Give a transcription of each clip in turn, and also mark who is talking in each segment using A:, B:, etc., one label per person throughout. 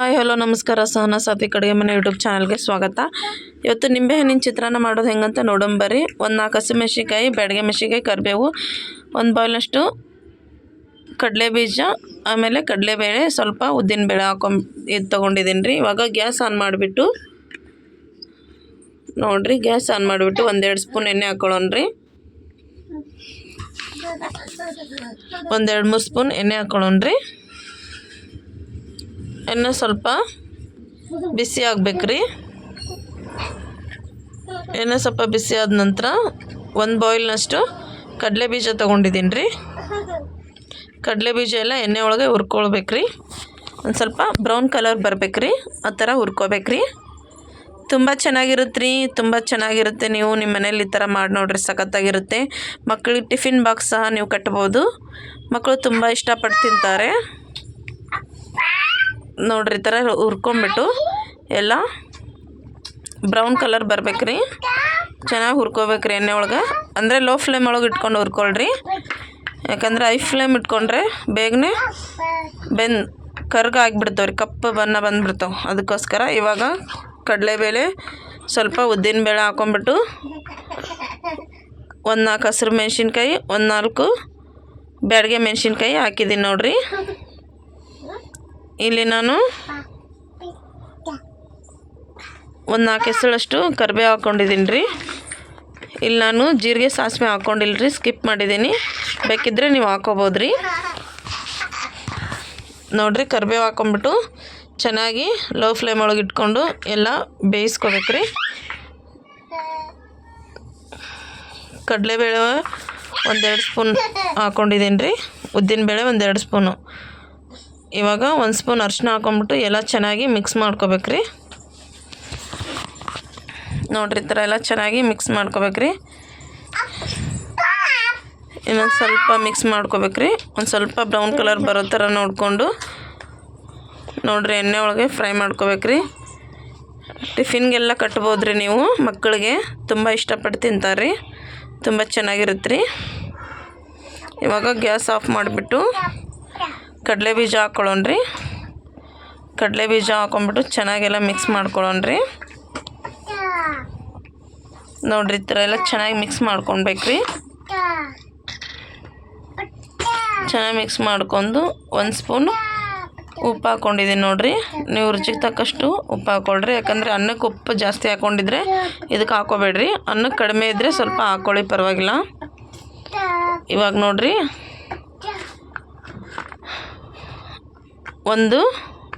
A: Hi, hello, ನಮಸ್ಕಾರ. ಸಹನ ಸಾತಿ ಕಡೆಗೆ ಮನೆ ಯೂಟ್ಯೂಬ್ ಚಾನಲ್ಗೆ ಸ್ವಾಗತ. ಇವತ್ತು ನಿಂಬೆಹಣ್ಣಿನ ಚಿತ್ರಾನ್ನ ಮಾಡೋದು ಹೆಂಗಂತ ನೋಡಂಬರಿ ಒಂದು ನಾಲ್ಕು ಹಸಿಮೆಣ್ಸಿನ್ಕಾಯಿ ಬೆಡಗೆ ಮೆಣಸಿನ್ಕಾಯಿ, ಕರಿಬೇವು, ಒಂದು ಬಾಯ್ಲಷ್ಟು ಕಡಲೆ ಬೀಜ ಆಮೇಲೆ ಕಡಲೆಬೇಳೆ, ಸ್ವಲ್ಪ ಉದ್ದಿನಬೇಳೆ ಹಾಕೊಂಡ್ ಇದು ತೊಗೊಂಡಿದ್ದೀನಿ ರೀ. ಇವಾಗ ಗ್ಯಾಸ್ ಆನ್ ಮಾಡಿಬಿಟ್ಟು ನೋಡಿರಿ, ಗ್ಯಾಸ್ ಆನ್ ಮಾಡಿಬಿಟ್ಟು ಒಂದೆರಡು ಸ್ಪೂನ್ ಎಣ್ಣೆ ಹಾಕೊಳ್ಳೋಣ್ರಿ ಒಂದೆರಡು ಮೂರು ಸ್ಪೂನ್ ಎಣ್ಣೆ ಹಾಕೊಳ್ಳೋಣ್ರಿ ಎಣ್ಣೆ ಸ್ವಲ್ಪ ಬಿಸಿ ಆಗ್ಬೇಕ್ರಿ. ಎಣ್ಣೆ ಸ್ವಲ್ಪ ಬಿಸಿ ಆದ ನಂತರ ಒಂದು ಬಾಯ್ಲ್ನಷ್ಟು ಕಡಲೆ ಬೀಜ ತೊಗೊಂಡಿದ್ದೀನಿ ರೀ ಕಡಲೆ ಬೀಜ ಎಲ್ಲ ಎಣ್ಣೆ ಒಳಗೆ ಹುರ್ಕೊಳ್ಬೇಕ್ರಿ. ಒಂದು ಸ್ವಲ್ಪ ಬ್ರೌನ್ ಕಲರ್ ಬರ್ಬೇಕ್ರಿ. ಆ ಥರ ಹುರ್ಕೋಬೇಕ್ರಿ. ತುಂಬ ಚೆನ್ನಾಗಿರುತ್ತೆ ರೀ ತುಂಬ ಚೆನ್ನಾಗಿರುತ್ತೆ. ನೀವು ನಿಮ್ಮ ಮನೇಲಿ ಈ ಥರ ಮಾಡಿ ನೋಡ್ರಿ. ಸಖತ್ತಾಗಿರುತ್ತೆ. ಮಕ್ಕಳಿಗೆ ಟಿಫಿನ್ ಬಾಕ್ಸ್ ಸಹ ನೀವು ಕಟ್ಬೋದು. ಮಕ್ಕಳು ತುಂಬ ಇಷ್ಟಪಟ್ಟು ತಿಂತಾರೆ. ನೋಡ್ರಿ ಈ ಥರ ಹುರ್ಕೊಂಬಿಟ್ಟು ಎಲ್ಲ ಬ್ರೌನ್ ಕಲರ್ ಬರ್ಬೇಕ್ರಿ. ಚೆನ್ನಾಗಿ ಹುರ್ಕೋಬೇಕ್ರಿ ಎಣ್ಣೆ ಒಳಗೆ. ಅಂದರೆ ಲೋ ಫ್ಲೇಮ್ ಒಳಗೆ ಇಟ್ಕೊಂಡು ಹುರ್ಕೊಳ್ರಿ. ಯಾಕಂದರೆ ಐ ಫ್ಲೇಮ್ ಇಟ್ಕೊಂಡ್ರೆ ಬೇಗನೆ ಬೆನ್, ಕರ್ಗ ಆಗಿಬಿಡ್ತಾವೆ ರೀ ಕಪ್ಪು ಬಣ್ಣ ಬಂದುಬಿಡ್ತಾವೆ. ಅದಕ್ಕೋಸ್ಕರ ಇವಾಗ ಕಡಲೆಬೇಳೆ ಸ್ವಲ್ಪ ಉದ್ದಿನಬೇಳೆ ಹಾಕೊಂಬಿಟ್ಟು ಒಂದು ನಾಲ್ಕು ಹಸಿರು ಮೆಣಸಿನ್ಕಾಯಿ, ಒಂದು ನಾಲ್ಕು ಬ್ಯಾಡಗೆ ಮೆಣಸಿನ್ಕಾಯಿ ಹಾಕಿದ್ದೀನಿ ನೋಡಿರಿ. ಇಲ್ಲಿ ನಾನು ಒಂದು ನಾಲ್ಕು ಹೆಸಳಷ್ಟು ಕರಿಬೇವು ಹಾಕ್ಕೊಂಡಿದ್ದೀನಿ ರೀ. ಇಲ್ಲಿ ನಾನು ಜೀರಿಗೆ ಸಾಸಿವೆ ಹಾಕ್ಕೊಂಡಿಲ್ಲ ರೀ ಸ್ಕಿಪ್ ಮಾಡಿದ್ದೀನಿ. ಬೇಕಿದ್ದರೆ ನೀವು ಹಾಕೋಬೋದು ರೀ. ನೋಡಿರಿ ಕರಿಬೇವು ಹಾಕ್ಕೊಂಬಿಟ್ಟು ಚೆನ್ನಾಗಿ ಲೋ ಫ್ಲೇಮ್ ಒಳಗೆ ಇಟ್ಕೊಂಡು ಎಲ್ಲ ಬೇಯಿಸ್ಕೋಬೇಕು ರೀ. ಕಡಲೆಬೇಳೆ ಒಂದೆರಡು ಸ್ಪೂನ್ ಹಾಕ್ಕೊಂಡಿದ್ದೀನಿ ರೀ. ಉದ್ದಿನಬೇಳೆ ಒಂದೆರಡು ಸ್ಪೂನು. ಇವಾಗ ಒಂದು ಸ್ಪೂನ್ ಅರಿಶಿನ ಹಾಕೊಂಬಿಟ್ಟು ಎಲ್ಲ ಚೆನ್ನಾಗಿ ಮಿಕ್ಸ್ ಮಾಡ್ಕೋಬೇಕ್ರಿ. ನೋಡ್ರಿ ಈ ಥರ ಎಲ್ಲ ಚೆನ್ನಾಗಿ ಮಿಕ್ಸ್ ಮಾಡ್ಕೋಬೇಕ್ರಿ. ಇನ್ನೊಂದು ಸ್ವಲ್ಪ ಮಿಕ್ಸ್ ಮಾಡ್ಕೋಬೇಕ್ರಿ. ಒಂದು ಸ್ವಲ್ಪ ಬ್ರೌನ್ ಕಲರ್ ಬರೋ ಥರ ನೋಡಿಕೊಂಡು ನೋಡ್ರಿ ಎಣ್ಣೆ ಒಳಗೆ ಫ್ರೈ ಮಾಡ್ಕೋಬೇಕ್ರಿ. ಟಿಫಿನ್ಗೆಲ್ಲ ಕಟ್ಬೋದು ನೀವು ಮಕ್ಕಳಿಗೆ. ತುಂಬ ಇಷ್ಟಪಟ್ಟು ತಿಂತಾರೆ ರೀ ತುಂಬ ಚೆನ್ನಾಗಿರುತ್ತೆ ರೀ ಇವಾಗ ಗ್ಯಾಸ್ ಆಫ್ ಮಾಡಿಬಿಟ್ಟು ಕಡಲೆ ಬೀಜ ಹಾಕ್ಕೊಳ್ಳೋಣ್ರಿ ಕಡಲೆ ಬೀಜ ಹಾಕೊಂಬಿಟ್ಟು ಚೆನ್ನಾಗೆಲ್ಲ ಮಿಕ್ಸ್ ಮಾಡ್ಕೊಳ್ಳೋಣ್ರಿ ನೋಡ್ರಿ ಈ ಥರ ಎಲ್ಲ ಚೆನ್ನಾಗಿ ಮಿಕ್ಸ್ ಮಾಡ್ಕೊಳ್ಬೇಕ್ರಿ ಚೆನ್ನಾಗಿ ಮಿಕ್ಸ್ ಮಾಡ್ಕೊಂಡು ಒಂದು ಸ್ಪೂನು ಉಪ್ಪು ಹಾಕ್ಕೊಂಡಿದ್ದೀನಿ ನೋಡಿರಿ. ನೀವು ರುಚಿಗೆ ತಕ್ಕಷ್ಟು ಉಪ್ಪು ಹಾಕ್ಕೊಳ್ರಿ ಯಾಕಂದರೆ ಅನ್ನಕ್ಕೆ ಉಪ್ಪು ಜಾಸ್ತಿ ಹಾಕ್ಕೊಂಡಿದ್ರೆ ಇದಕ್ಕೆ ಹಾಕೋಬೇಡ್ರಿ ಅನ್ನಕ್ಕೆ ಕಡಿಮೆ ಇದ್ದರೆ ಸ್ವಲ್ಪ ಹಾಕ್ಕೊಳ್ಳಿ ಪರವಾಗಿಲ್ಲ. ಇವಾಗ ನೋಡಿರಿ. ಒಂದು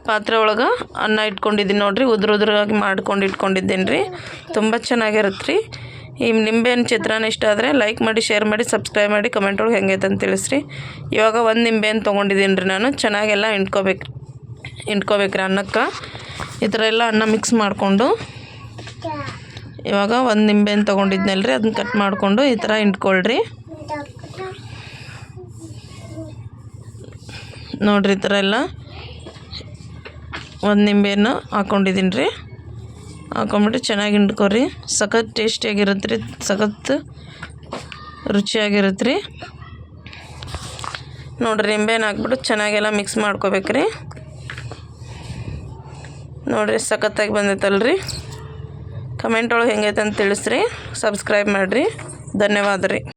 A: ಪಾತ್ರೆ ಒಳಗೆ ಅನ್ನ ಇಟ್ಕೊಂಡಿದ್ದೀನಿ ನೋಡಿರಿ. ಉದುರು ಉದುರಾಗಿ ಮಾಡ್ಕೊಂಡು ಇಟ್ಕೊಂಡಿದ್ದೀನಿ ರೀ ತುಂಬ ಚೆನ್ನಾಗಿರುತ್ತೆ ರೀ ಈ ನಿಂಬೆಹಣ್ಣು ಚಿತ್ರಾನ್ನ ಇಷ್ಟ ಆದರೆ ಲೈಕ್ ಮಾಡಿ ಶೇರ್ ಮಾಡಿ ಸಬ್ಸ್ಕ್ರೈಬ್ ಮಾಡಿ ಕಮೆಂಟ್ ಒಳಗೆ ಹೆಂಗೈತೆ ಅಂತ ತಿಳಿಸ್ರಿ. ಇವಾಗ ಒಂದು ನಿಂಬೆಹಣ್ಣು ತೊಗೊಂಡಿದ್ದೀನಿ ರೀ ನಾನು. ಚೆನ್ನಾಗೆಲ್ಲ ಹಿಂಡ್ಕೋಬೇಕು ರೀ ಅನ್ನಕ್ಕೆ. ಈ ಥರ ಎಲ್ಲ ಅನ್ನ ಮಿಕ್ಸ್ ಮಾಡಿಕೊಂಡು ಇವಾಗ ಒಂದು ನಿಂಬೆಹಣ್ಣು ರೀ ಅದನ್ನ ಕಟ್ ಮಾಡಿಕೊಂಡು ಈ ಥರ ಹಿಂಡ್ಕೊಳ್ರಿ. ನೋಡಿರಿ ಈ ಥರ ಎಲ್ಲ. ಒಂದು ನಿಂಬೆಹಣ್ಣು ಹಾಕ್ಕೊಂಡಿದ್ದೀನಿ ರೀ ಹಾಕೊಂಬಿಟ್ಟು ಚೆನ್ನಾಗಿ ಹಿಂಡ್ಕೊರಿ. ಸಖತ್ ಟೇಸ್ಟಿಯಾಗಿರುತ್ತೆ ರೀ ಸಖತ್ ರುಚಿಯಾಗಿರುತ್ತೆ ರೀ ನೋಡಿರಿ, ನಿಂಬೆಹಣ್ಣು ಹಾಕ್ಬಿಟ್ಟು ಚೆನ್ನಾಗೆಲ್ಲ ಮಿಕ್ಸ್ ಮಾಡ್ಕೋಬೇಕ್ರಿ. ನೋಡಿರಿ, ಸಖತ್ತಾಗಿ ಬಂದೈತಲ್ರಿ. ಕಮೆಂಟ್ ಒಳಗೆ ಹೆಂಗೈತೆ ಅಂತ ತಿಳಿಸ್ರಿ. ಸಬ್ಸ್ಕ್ರೈಬ್ ಮಾಡಿರಿ. ಧನ್ಯವಾದ ರೀ